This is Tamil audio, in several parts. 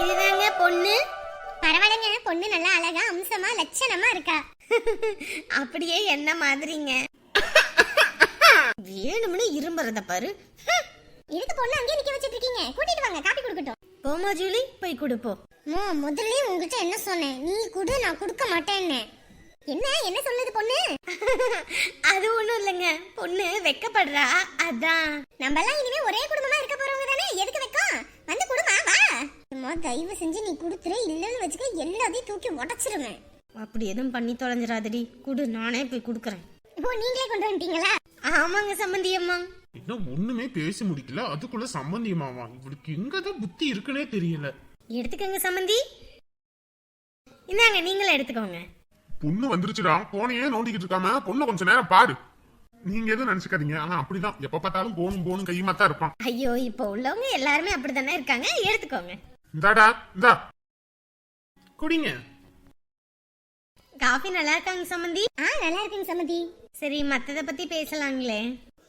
இதுதாங்க பொண்ணு? பரவாயில்லைங்க பொண்ணு நல்லா அழகா அம்சமா லட்சணமா இருக்கா. அப்படியே என்ன மாதிரிங்க? வேணும்னு இரும்புறத பாரு. இதுக்கு பொண்ணு அங்கேயே நிக்க வச்சிட்டு இருக்கீங்க கூட்டிட்டு வாங்க காப்பி கொடுக்கட்டும். போமா ஜூலி போய் கொடுப்போம் மோ முதல்ல உங்ககிட்ட என்ன சொன்னேன்? நீ குடு நான் கொடுக்க மாட்டேன்னு. என்ன என்ன சொல்லுது பொண்ணு? அது ஒண்ணும் இல்லைங்க. பொண்ணு வெக்கப்படுறா. அதான். நம்ம எல்லாம் இனிமே ஒரே குடும்பமா தயவு செஞ்சு நீ கொடுத்துரு இல்லன்னு வச்சுக்க எல்லாத்தையும் தூக்கி உடைச்சிருவேன். அப்படி எதுவும் பண்ணி தொலைஞ்சிடாதடி. குடு நானே போய் கொடுக்குறேன். இப்போ நீங்களே கொண்டு வந்துட்டீங்களா? ஆமாங்க சம்மந்தி அம்மா. இன்னும் ஒண்ணுமே பேசி முடிக்கல. அதுக்குள்ள சம்பந்தியமாவா இவளுக்கு எங்கதான் புத்தி இருக்குன்னே தெரியல. எடுத்துக்கோங்க சம்மந்தி இந்தாங்க நீங்களே எடுத்துக்கோங்க. பொண்ணு வந்துருச்சுடா. போனையே நோண்டிக்கிட்டு இருக்காம பொண்ணு கொஞ்ச நேரம் பாரு. நீங்க எதுவும் நினைச்சுக்காதீங்க. ஆனா அப்படிதான். எப்ப பார்த்தாலும் போனும் போனும் கையுமா தான் இருப்பான். ஐயோ இப்போ உள்ளவங்க எல்லாருமே அப்படித்தானே இருக்காங்க? எடுத்துக்கோங்க. இந்தாடா இந்தா. குடிங்க. காஃபி நல்லா இருக்காங்க சம்மந்தி. ஆ நல்லா இருக்குங்க சம்மதி சரி மத்தத பத்தி பேசலாங்களே.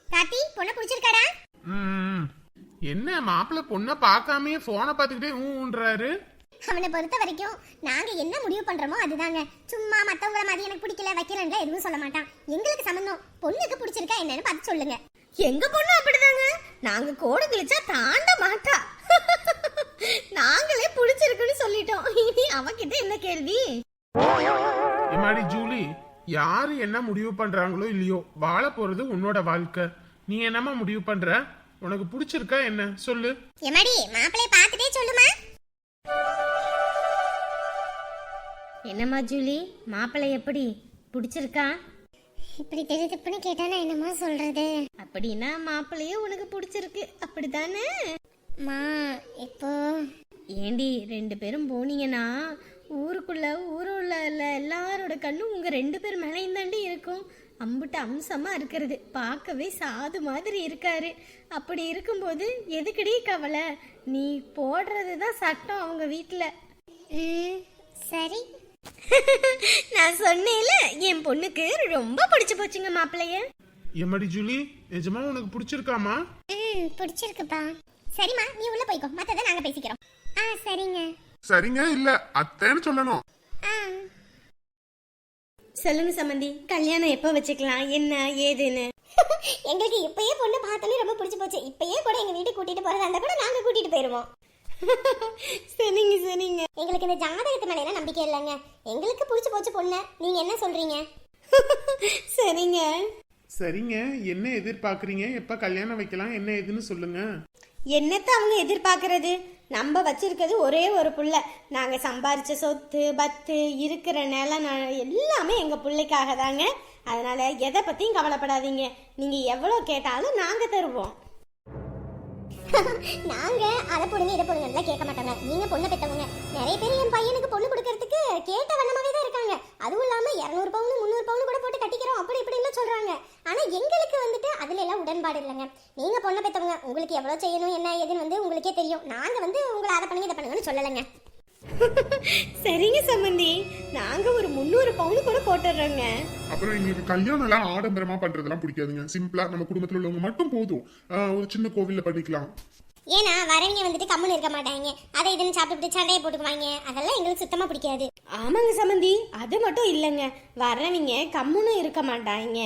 காத்தி பொண்ணை பிடிச்சிருக்காடா? ம், என்ன மாப்பிள்ள பொண்ணை பார்க்காமயே போனை பார்த்துக்கிட்டே ஊன்றாரு? அவனை பொறுத்த வரைக்கும் நாங்க என்ன முடிவு பண்றோமோ அதுதாங்க. சும்மா மத்தவங்கள மாதிரி எனக்கு பிடிக்கல வைக்கலன்ற எதுவும் சொல்ல மாட்டான். எங்களுக்கு சம்பந்தம் பொண்ணுக்கு பிடிச்சிருக்கா என்னன்னு பார்த்து சொல்லுங்க. எங்க பொண்ணு அப்படிதாங்க? நாங்க கோடு கிழிச்சா தாண்ட மாட்டா. நாங்களே புடிச்சிருக்குன்னு சொல்லிட்டோம். இனி அவகிட்ட என்ன கேள்வி? எம்மாடி ஜூலி யாரு என்ன முடிவு பண்றாங்களோ இல்லையோ வாழ போறது உன்னோட வாழ்க்கை. நீ என்னம்மா முடிவு பண்ற? உனக்கு பிடிச்சிருக்கா என்ன? சொல்லு. எம்மாடி மாப்பிளைய பார்த்துட்டே சொல்லுமா. என்னம்மா ஜூலி மாப்பிள்ளை எப்படி? பிடிச்சிருக்கா? இப்படி தெரியுதுப்புன்னு கேட்டா நான் என்னமா சொல்றது? அப்படின்னா மாப்பிள்ளையே உனக்கு பிடிச்சிருக்கு. அப்படிதானே மா இப்போ ஏண்டி ரெண்டு பேரும் போனீங்கன்னா ஊருக்குள்ள ஊருள்ள உள்ள எல்லாரோட கண்ணும் உங்க ரெண்டு பேர் மேலேயும் தாண்டி இருக்கும். அம்புட்டு அம்சமா இருக்கிறது. பார்க்கவே சாது மாதிரி இருக்காரு. அப்படி இருக்கும்போது எதுக்குடி கவலை? நீ போடுறது தான் சட்டம் அவங்க வீட்டில் சரி. நான் சொன்னேன்ல என் பொண்ணுக்கு ரொம்ப பிடிச்சு போச்சுங்க மாப்பிள்ளைய. எம்மாடி ஜூலி? நிஜமா உனக்கு பிடிச்சிருக்காமா? ம் பிடிச்சிருக்குப்பா. சரிம்மா நீ உள்ள போய்க்கோ. மத்தத நாங்க பேசிக்கிறோம். ஆ சரிங்க. சரிங்க இல்ல. அத்தைன்னு சொல்லணும். சொல்லுங்க சம்மந்தி கல்யாணம் எப்போ வச்சுக்கலாம் என்ன ஏதுன்னு? எங்களுக்கு இப்பயே பொண்ணு பார்த்தோன்னே ரொம்ப பிடிச்சு போச்சு. இப்பயே கூட எங்க வீட்டுக்கு கூட்டிட்டு போறதா இருந்தா கூட நாங்க கூட்டிட்டு போயிருவோம். சரிங்க சரிங்க. எங்களுக்கு இந்த ஜாதகத்து மேல நம்பிக்கை இல்லைங்க. எங்களுக்கு பிடிச்சு போச்சு பொண்ணு. நீங்க என்ன சொல்றீங்க? சரிங்க. சரிங்க. என்ன எதிர்பார்க்கறீங்க? எப்ப கல்யாணம் வைக்கலாம்? என்ன ஏதுன்னு சொல்லுங்க. என்னத்தை அவங்க எதிர்பார்க்கறது? நம்ம வச்சிருக்கிறது ஒரே ஒரு புள்ள. நாங்கள் சம்பாரித்த சொத்து பத்து இருக்கிற நிலம் எல்லாமே எங்கள் பிள்ளைக்காக தாங்க. அதனால எதை பற்றியும் கவலைப்படாதீங்க. நீங்கள் எவ்வளோ கேட்டாலும் நாங்கள் தருவோம். நாங்க அதை போடுங்க இதை போடுங்க கேட்க மாட்டாங்க. நீங்க பொண்ணை பெற்றவங்க நிறைய பேர் என் பையனுக்கு பொண்ணு கொடுக்கறதுக்கு கேட்ட வண்ணமாவே தான் இருக்காங்க. அதுவும் இல்லாம இரநூறு பவுன் முந்நூறு பவுன் கூட போட்டு கட்டிக்கிறோம். அப்படி இப்படின்னு சொல்றாங்க. ஆனா எங்களுக்கு வந்துட்டு அதுல எல்லாம் உடன்பாடு இல்லைங்க. நீங்க பொண்ணை பெற்றவங்க உங்களுக்கு எவ்வளவு செய்யணும் என்ன ஏதுன்னு வந்து உங்களுக்கே தெரியும். நாங்க வந்து உங்களை அதை பண்ணுங்க இதை பண்ணுங்கன்னு சொல்லலைங்க. சரிங்க சம்மந்தி நாங்க ஒரு முந்நூறு பவுன் கூட போட்டுடுறோங்க. அப்புறம் எங்களுக்கு கல்யாணம் எல்லாம் ஆடம்பரமா பண்றதெல்லாம் பிடிக்காதுங்க. சிம்பிளா நம்ம குடும்பத்துல உள்ளவங்க மட்டும் போதும். ஒரு சின்ன கோவில்ல பண்ணிக்கலாம். ஏன்னா வரவங்க வந்துட்டு கம்முன்னு இருக்க மாட்டாங்க. அதை இதுன்னு சாப்பிட்டுட்டு சண்டையை போட்டுக்குவாங்க. அதெல்லாம் எங்களுக்கு சுத்தமா பிடிக்காது. ஆமாங்க சம்மந்தி அது மட்டும் இல்லைங்க. வர்றவங்க கம்முன்னு இருக்க மாட்டாங்க.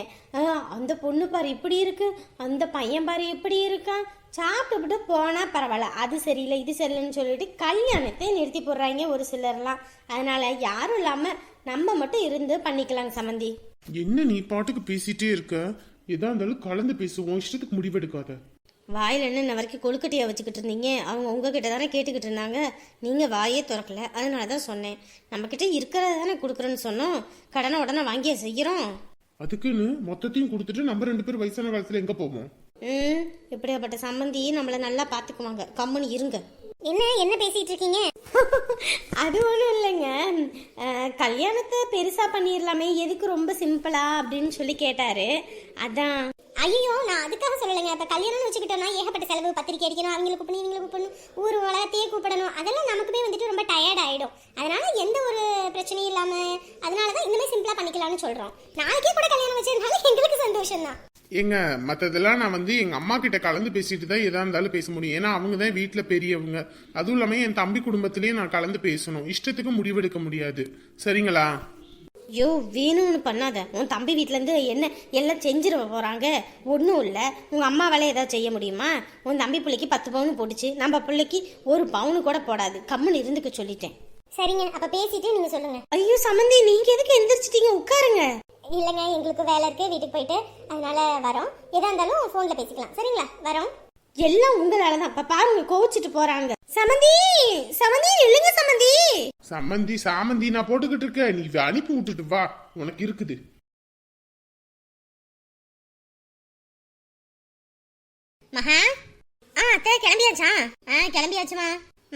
அந்த பொண்ணு பாரு இப்படி இருக்கு. அந்த பையன் பாரு இப்படி இருக்கான். சாப்பிட்டுவிட்டு போனா பரவாயில்ல. அது சரியில்லை இது சரியில்லைன்னு சொல்லிட்டு கல்யாணத்தை நிறுத்தி போடுறாங்க ஒரு சிலர்லாம். அதனால யாரும் இல்லாம நம்ம மட்டும் இருந்து பண்ணிக்கலாங்க சம்மந்தி என்ன நீ பாட்டுக்கு பேசிட்டே இருக்க? எதா இருந்தாலும் கலந்து பேசுவோம். இஷ்டத்துக்கு முடிவெடுக்காத. வாயில் என்ன இன்ன வரைக்கும் கொழுக்கட்டையை வச்சுக்கிட்டு இருந்தீங்க? அவங்க உங்ககிட்ட தானே கேட்டுக்கிட்டு இருந்தாங்க. நீங்கள் வாயே திறக்கல. அதனால தான் சொன்னேன். நம்மக்கிட்ட இருக்கிறத தானே கொடுக்குறேன்னு சொன்னோம். கடனை உடனே வாங்கிய செய்கிறோம் அதுக்குன்னு மொத்தத்தையும் கொடுத்துட்டு நம்ம ரெண்டு பேரும் வயசான காலத்துல எங்க போவோம்? ம் இப்படியாப்பட்ட சம்மந்தி நம்மளை நல்லா பார்த்துக்குவாங்க கம்முன்னு இருங்க. என்ன? என்ன பேசிட்டு இருக்கீங்க? அது ஒன்றும் இல்லைங்க. கல்யாணத்தை பெருசாக பண்ணிடலாமே எதுக்கு ரொம்ப சிம்பிளா அப்படின்னு சொல்லி கேட்டாரு. அதான். ஐயோ நான் அதுக்காக சொல்லலைங்க. இப்போ கல்யாணம்னு வச்சுக்கிட்டோம்னா ஏகப்பட்ட செலவு பத்திரிக்கை அடிக்கணும் அவங்களுக்கு கூப்பிடணும் இவங்களுக்கு கூப்பிடணும் ஊர் உலகத்தையே கூப்பிடணும். அதெல்லாம் நமக்குமே வந்துட்டு ரொம்ப டயர்ட் ஆகிடும் அதனால எந்த ஒரு பிரச்சனையும் இல்லாமல் அதனால தான் இந்த சிம்பிளாக பண்ணிக்கலாம்னு சொல்கிறோம் நாளைக்கே கூட கல்யாணம் வச்சதுனால எங்களுக்கு சந்தோஷம் தான் ஏங்க மற்றதெல்லாம் நான் வந்து எங்கள் அம்மா கிட்ட கலந்து பேசிட்டு தான் எதாக இருந்தாலும் பேச முடியும். ஏன்னா அவங்க தான் வீட்டில் பெரியவங்க. அதுவும் இல்லாமல் என் தம்பி குடும்பத்திலேயே நான் கலந்து பேசணும். இஷ்டத்துக்கு முடிவெடுக்க முடியாது. சரிங்களா? ஐயோ வேணும்னு பண்ணாத. உன் தம்பி வீட்டிலேருந்து என்ன எல்லாம் செஞ்சிட போகிறாங்க ஒன்றும் இல்லை. உங்கள் அம்மா வேலை ஏதாவது செய்ய முடியுமா? உன் தம்பி பிள்ளைக்கு பத்து பவுன் போட்டுச்சு. நம்ம பிள்ளைக்கு ஒரு பவுனு கூட போடாது. கம்முன்னு இருந்துக்க சொல்லிட்டேன். சரிங்க. அப்ப பேசிட்டு நீங்க சொல்லுங்க. ஐயோ சம்மந்தி நீங்கள் எதுக்கு எந்திரிச்சிட்டீங்க? உட்காருங்க. இல்லைங்க எங்களுக்கு வேலை இருக்கு. வீட்டுக்கு போயிட்டு அதனால வரோம். எதா இருந்தாலும் ஃபோன்ல பேசிக்கலாம். சரிங்களா? வரோம். எல்லாம் உங்களால தான் இப்போ பாருங்க கோவிச்சிட்டு போகிறாங்க சமந்தி சமந்தி இல்லைங்க சமந்தி. சம்மந்தி சாமந்தி நான் போட்டுக்கிட்டு இருக்க நீ அனுப்பி விட்டுட்டு வா. உனக்கு இருக்குது. மகா ஆ அத்தை கிளம்பியாச்சா? ஆ கிளம்பியாச்சுமா.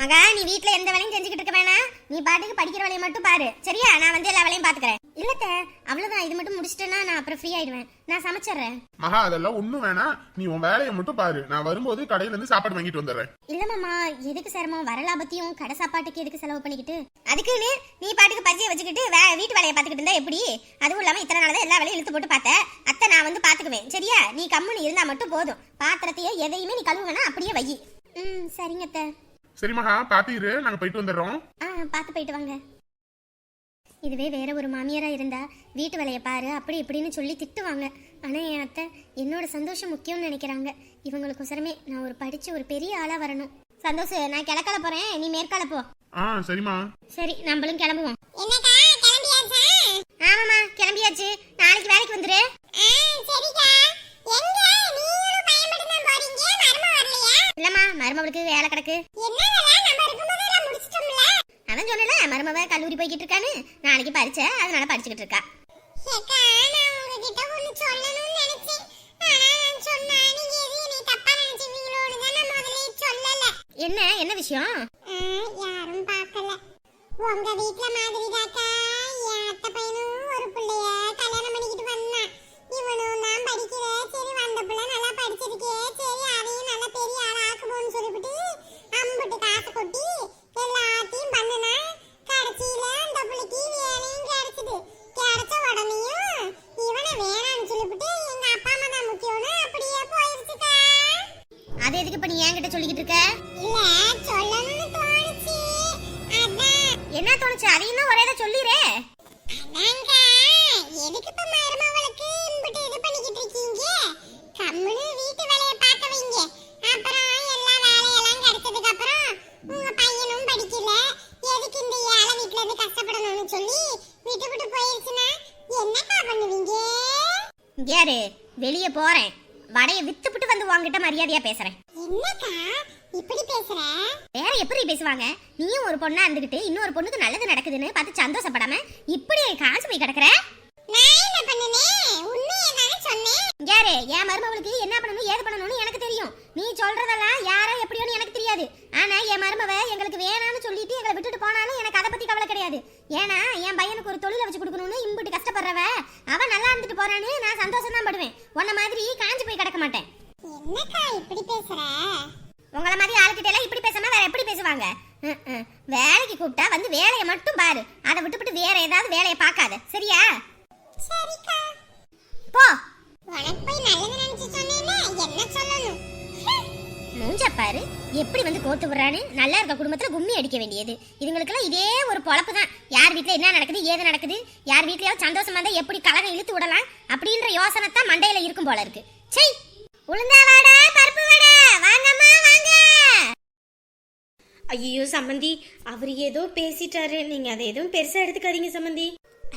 மகா நீ வீட்ல எந்த வேலையும் செஞ்சுக்கிட்டு இருக்க வேணாம். நீ பாட்டுக்கு படிக்கிற வேலையை மட்டும் பாரு. சரியா? நான் வந்து எல்லா வேலையும் பாத்துக்கிறேன் இல்லத்த அவ்வளவுதான் இது மட்டும் முடிச்சிட்டேன்னா நான் அப்புறம் ஃப்ரீ ஆயிடுவேன். நான் சமைச்சிடுறேன். மகா அதெல்லாம் ஒன்றும் வேணாம் நீ உன் வேலையை மட்டும் பாரு. நான் வரும்போது கடையில இருந்து சாப்பாடு வாங்கிட்டு வந்துடுறேன். இல்ல மாமா எதுக்கு சிரமம்? வர லாபத்தையும் கடை சாப்பாட்டுக்கு எதுக்கு செலவு பண்ணிக்கிட்டு? அதுக்குன்னு நீ பாட்டுக்கு பஜ்ஜியை வச்சுக்கிட்டு வே- வீட்டு வேலையை பார்த்துக்கிட்டு இருந்தா எப்படி? அதுவும் இல்லாம இத்தனை நாள் தான் எல்லா வேலையும் இழுத்து போட்டு பார்த்தேன் அத்தை நான் வந்து பாத்துக்குவேன் சரியா? நீ கம்முன்னு இருந்தா மட்டும் போதும். பாத்திரத்தையே எதையுமே நீ கழுவுனா அப்படியே வை. ம் சரிங்க அத்தை. சரி மகா பாத்து இரு. நாங்க போயிட்டு வந்துடுறோம். ஆ பார்த்து போயிட்டு வாங்க. இதுவே வேற ஒரு மாமியாரா இருந்தா வீட்டு வேலையை பாரு அப்படி இப்படின்னு சொல்லி திட்டுவாங்க. ஆனா என் அத்தை என்னோட சந்தோஷம் முக்கியம்னு நினைக்கிறாங்க. இவங்களுக்கோசரமே நான் ஒரு படிச்சு ஒரு பெரிய ஆளா வரணும். சந்தோஷ் நான் கிழக்கால போறேன். நீ மேற்கால போ. ஆ சரிம்மா. சரி நம்மளும் கிளம்புவோம். என்னக்கா கிளம்பியாச்சா ஆமாமா கிளம்பியாச்சு நாளைக்கு வேலைக்கு வந்துரு சரிக்கா எங்க நீங்களும் பையன் மட்டும் தான் போறீங்க மரும வரலையா இல்லம்மா மருமவளுக்கு வேலை கிடக்கு என்னங்க நம்ம இருக்கும்போது எல்லாம் முடிச்சிட்டோம்ல அதான் சொன்னல மருமவ கல்லூரி போய்கிட்டு இருக்கான்னு நாளைக்கு பரிச்சை அதனால படிச்சுக்கிட்டு இருக்கா ஏக்கா நான் உங்ககிட்ட ஒன்னு சொல்லணும்னு நினைச்சேன் ஆனா நான் சொன்னா நீங்க எதையும் என்னை என்ன என்ன விஷயம்? யாரும் பார்க்கல. உங்க வீட்ல மாதிரி தாக்கா. அது எதுக்கு இப்ப நீ என்கிட்ட சொல்லிக்கிட்டு இருக்க? இல்ல சொல்லணும்னு தோணுச்சு. அதான். என்ன தோணுச்சு? அதையும் தான் ஒரே இதை சொல்லிரே. அதாங்க எதுக்கு இப்ப மருமவளுக்கு இம்புட்டு இது பண்ணிக்கிட்டு இருக்கீங்க? கம்முனு வீட்டு வேலையை பார்க்க வைங்க. அப்புறம் எல்லா வேலையெல்லாம் கிடைச்சதுக்கு அப்புறம் உங்க பையனும் படிக்கல. எதுக்கு இந்த ஏழை இருந்து கஷ்டப்படணும்னு சொல்லி விட்டு விட்டு போயிருச்சுன்னா என்னக்கா பண்ணுவீங்க? யாரு? வெளியே போறேன். வடைய வித்துப்புட்டு வந்து உங்ககிட்ட மரியாதையா பேசுறேன். என்னக்கா? இப்படி பேசுற? வேற எப்படி பேசுவாங்க? நீயும் ஒரு பொண்ணா இருந்துகிட்டு இன்னொரு பொண்ணுக்கு நல்லது நடக்குதுன்னு பார்த்து சந்தோஷப்படாம இப்படி காசு போய் கிடக்குற? யாரு? என் மருமவளுக்கு என்ன பண்ணணும் ஏது பண்ணணும்னு எனக்கு தெரியும். நீ சொல்றதெல்லாம் யாரோ எப்படியோன்னு எனக்கு தெரியாது. ஆனா என் மருமவ எங்களுக்கு வேணாம்னு சொல்லிட்டு எங்களை விட்டுட்டு போனாலும் எனக்கு அதை பத்தி கவலை கிடையாது. ஏன்னா என் பையனுக்கு ஒரு தொழிலை வச்சு கொடுக்கணும்னு இம்புட்டு கஷ்டப்படுறவ அவன் நல்லா இருந்துட்டு போறான்னு நான் சந்தோஷம் தான் படுவேன். உன்ன மாதிரி காஞ்சு போய் கிடக்க மாட்டேன். என்னக்கா இப்படி பேசுற? உங்கள மாதிரி ஆளுகிட்ட எல்லாம் இப்படி பேசாம வேற எப்படி பேசுவாங்க. வேலைக்கு கூப்பிட்டா வந்து வேலையை மட்டும் பாரு. அதை விட்டுவிட்டு வேற ஏதாவது வேலையை பார்க்காத. சரியா? சரிக்கா. போ. உனக்கு போய் நல்லது நினைச்சு சொன்னேன்னா என்ன சொல்லணும்? மூஞ்ச பாரு. எப்படி வந்து கோத்து விடுறான்னு? நல்லா இருக்க குடும்பத்துல கும்மி அடிக்க வேண்டியது. இதுங்களுக்கெல்லாம் இதே ஒரு பொழப்பு தான் யார் வீட்ல என்ன நடக்குது ஏது நடக்குது யார் வீட்லயாவது சந்தோஷமா இருந்தா எப்படி கலகம் இழுத்து விடலாம் அப்படின்ற யோசனை தான் மண்டையில இருக்கும் போல இருக்கு. சை உளுந்தா வாடா பருப்பு வாடா. வாங்கம்மா வாங்க. ஐயோ சம்மந்தி அவர் ஏதோ பேசிட்டாரு. நீங்கள் அதை எதுவும் பெருசாக எடுத்துக்காதீங்க சம்மந்தி.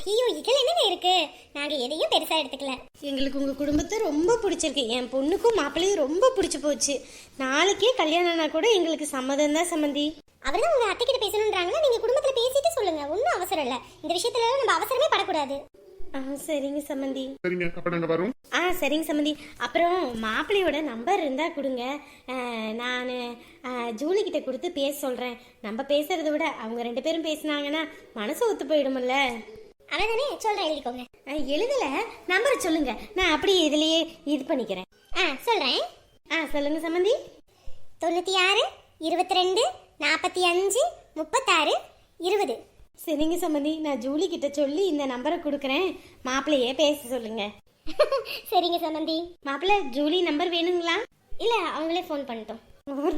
ஐயோ இதுல என்னங்க இருக்கு? நாங்க எதையும் பெருசா எடுத்துக்கல. எங்களுக்கு உங்கள் குடும்பத்தை ரொம்ப பிடிச்சிருக்கு. என் பொண்ணுக்கும் மாப்பிள்ளையும் ரொம்ப பிடிச்சி போச்சு. நாளைக்கே கல்யாணம்னா கூட எங்களுக்கு சம்மதம் தான் சம்மந்தி. அவர்தான் உங்க அத்தை கிட்ட பேசணும்ன்றாங்களா நீங்க குடும்பத்துல பேசிட்டு சொல்லுங்க. ஒன்றும் அவசரம் இல்ல. இந்த விஷயத்துல நம்ம அவசரமே படக்கூடாது. ஆ சரிங்க சம்மந்தி சரிங்க. அப்ப நாங்க வரோம். ஆ சரிங்க சம்மந்தி அப்புறம் மாப்பிள்ளையோட நம்பர் இருந்தால் கொடுங்க. நான் ஜூலி கிட்ட கொடுத்து பேச சொல்கிறேன் நம்ம பேசுறத விட அவங்க ரெண்டு பேரும் பேசுனாங்கன்னா மனசு ஒத்து போயிடும்ல. அவதானே? சொல்றேன் எழுதிக்கோங்க. ஆ, எழுதல. நம்பர் சொல்லுங்க. நான் அப்படியே இதுலயே இது பண்ணிக்கிறேன். ஆ சொல்றேன். ஆ சொல்லுங்க சம்மந்தி தொண்ணூத்தி ஆறு இருபத்தி ரெண்டு நாற்பத்தி அஞ்சு முப்பத்தாறு இருபது. சரிங்க சம்மந்தி நான் ஜூலி கிட்ட சொல்லி இந்த நம்பரை கொடுக்குறேன். மாப்பிள்ளையே பேச சொல்லுங்க. சரிங்க சம்மந்தி மாப்பிள்ள ஜூலி நம்பர் வேணுங்களா? இல்ல அவங்களே ஃபோன் பண்ணிட்டோம்.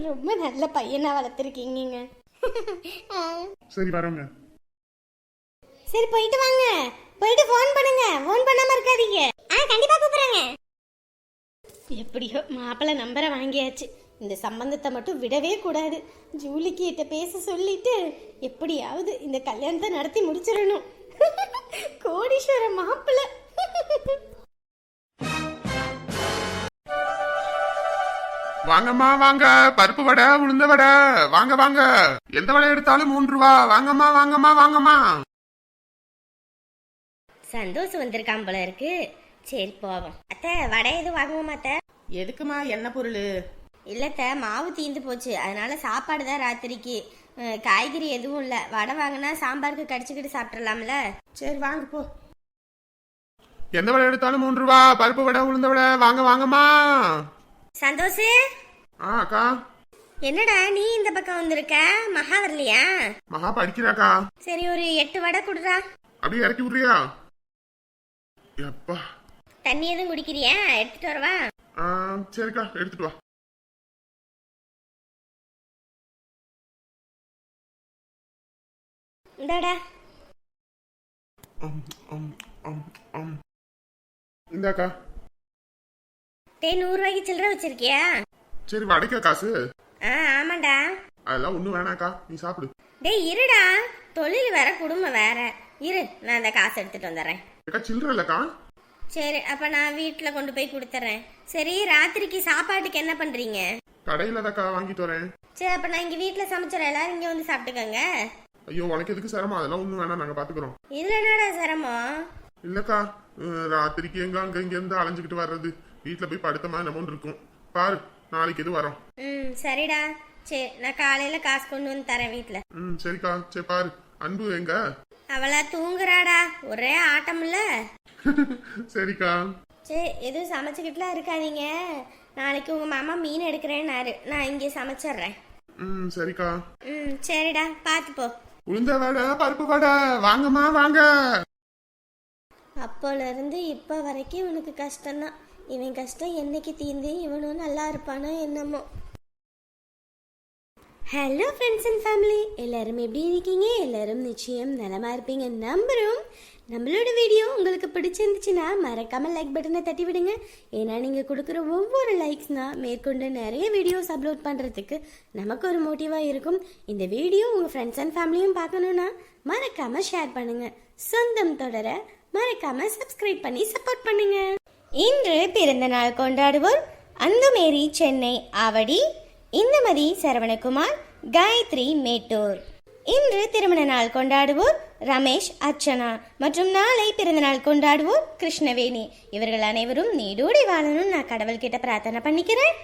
ரொம்ப நல்ல பையனா வளர்த்துருக்கீங்க சரி வரோங்க. சரி போயிட்டு வாங்க. போயிட்டு ஃபோன் பண்ணுங்க. ஃபோன் பண்ணாம இருக்காதீங்க. ஆ கண்டிப்பா கூப்பிடுறாங்க. எப்படியோ மாப்பிள்ளை நம்பரை வாங்கியாச்சு. இந்த சம்பந்தத்தை மட்டும் விடவே கூடாது. ஜூலிக்கு கிட்ட பேச சொல்லிட்டு எப்படியாவது இந்த கல்யாணத்தை நடத்தி முடிச்சிடணும். கோடீஸ்வர மாப்பிள்ளை. வாங்கம்மா வாங்க. பருப்பு வடை உளுந்த வடை. வாங்க வாங்க. எந்த வடை எடுத்தாலும் மூன்று ரூபா. வாங்கம்மா வாங்கம்மா வாங்கம்மா. சந்தோஷம் வந்திருக்கான் போல இருக்கு. சரி போவோம். அத்தை வடை எதுவும் வாங்குவோமா அத்தை? எதுக்குமா என்ன பொருள்? இல்லத்த மாவு தீந்து போச்சு. அதனால சாப்பாடு தான் ராத்திரிக்கு. காய்கறி எதுவும் இல்லை. வடை வாங்கினா சாம்பாருக்கு கடிச்சுக்கிட்டு சாப்பிட்றலாம்ல சரி வாங்க போ. எந்த வடை எடுத்தாலும் மூன்று ரூபா. பருப்பு வடை உளுந்த வடை. வாங்க வாங்கம்மா. சந்தோஷ். ஆ அக்கா. என்னடா நீ இந்த பக்கம் வந்திருக்க? மகா வரலையா? மகா படிக்கிறாக்கா. சரி ஒரு எட்டு வடை குடுறா. அப்படியே இறக்கி விடுறியா? எப்பா. தண்ணி எதுவும் குடிக்கிறியா? எடுத்துட்டு வரவா? ஆ, சரிக்கா. எடுத்துட்டு வா. இந்தாடா. இந்தாக்கா. டே நூறு ரூபாய்க்கு சில்லற வச்சிருக்கியா? சரி வடைக்கா காசு. ஆ ஆமாண்டா. அதெல்லாம் ஒண்ணும் வேணாக்கா நீ சாப்பிடு. டேய் இருடா. தொழில் வேற குடும்பம் வேற. இரு நான் அந்த காசு எடுத்துட்டு வந்துடுறேன். அக்கா சில்லற இல்லக்கா. சரி அப்ப நான் வீட்டுல கொண்டு போய் கொடுத்துறேன் சரி ராத்திரிக்கு சாப்பாட்டுக்கு என்ன பண்றீங்க? கடையில தாக்கா வாங்கிட்டு வரேன். சரி அப்ப நான் இங்க வீட்டுல சமைச்சிடறேன். எல்லாரும் இங்க வந்து சாப்பிட்டுக்கோங்க. ஐயோ உனக்கு எதுக்கு சிரமம்? அதெல்லாம் ஒண்ணும் வேணாம் நாங்க பாத்துக்கிறோம். இதுல என்னடா சிரமம்? இல்லக்கா அஹ், ராத்திரிக்கு எங்க அங்க இங்க இருந்து அலைஞ்சுக்கிட்டு வர்றது. வீட்டுல போய் படுத்தமா என்னமோ இருக்கும். பாரு நாளைக்கு எது வரோம். ம் சரிடா. சரி நான் காலையில காசு கொண்டு வந்து தரேன் வீட்டுல ம் சரிக்கா. சரி பாரு. அன்பு எங்க? அவளா தூங்குறாடா. ஒரே ஆட்டம்ல சரிக்கா. சரி எதுவும் சமைச்சுக்கிட்டுலாம் இருக்காதீங்க. நாளைக்கு உங்க மாமா மீன் எடுக்கிறேன்னாரு. நான் இங்கே சமைச்சிடுறேன். ம் சரிக்கா. ம் சரிடா. பார்த்து போ உளுந்த வடை பருப்பு வடை. வாங்கம்மா வாங்க. அப்போல இருந்து இப்போ வரைக்கும் இவனுக்கு கஷ்டம்தான். இவன் கஷ்டம் என்னைக்கு தீர்ந்து இவனும் நல்லா இருப்பானோ என்னமோ. ஹலோ ஃப்ரெண்ட்ஸ் அண்ட் ஃபேமிலி எல்லாரும் எப்படி இருக்கீங்க? எல்லாரும் நிச்சயம் நலமா இருப்பீங்க. நம்புறோம் நம்மளோட வீடியோ உங்களுக்கு பிடிச்சிருந்துச்சுன்னா மறக்காமல் லைக் பட்டனை தட்டி விடுங்க. ஏன்னா நீங்கள் கொடுக்குற ஒவ்வொரு லைக்ஸ்னால் மேற்கொண்டு நிறைய வீடியோஸ் அப்லோட் பண்ணுறதுக்கு நமக்கு ஒரு மோட்டிவாக இருக்கும். இந்த வீடியோ உங்கள் ஃப்ரெண்ட்ஸ் அண்ட் ஃபேமிலியும் பார்க்கணுன்னா மறக்காமல் ஷேர் பண்ணுங்கள் சொந்தம் தொடர மறக்காமல் சப்ஸ்கிரைப் பண்ணி சப்போர்ட் பண்ணுங்கள் இன்று பிறந்த நாள் கொண்டாடுவோர் அந்துமேரி சென்னை ஆவடி இந்தமதி சரவணகுமார் காயத்ரி மேட்டூர். இன்று திருமண நாள் கொண்டாடுவோர் ரமேஷ் அர்ச்சனா. மற்றும் நாளை பிறந்த நாள் கொண்டாடுவோர் கிருஷ்ணவேணி. இவர்கள் அனைவரும் நீடோடி வாழணும்னு நான் கடவுள்கிட்ட பிரார்த்தனை பண்ணிக்கிறேன்.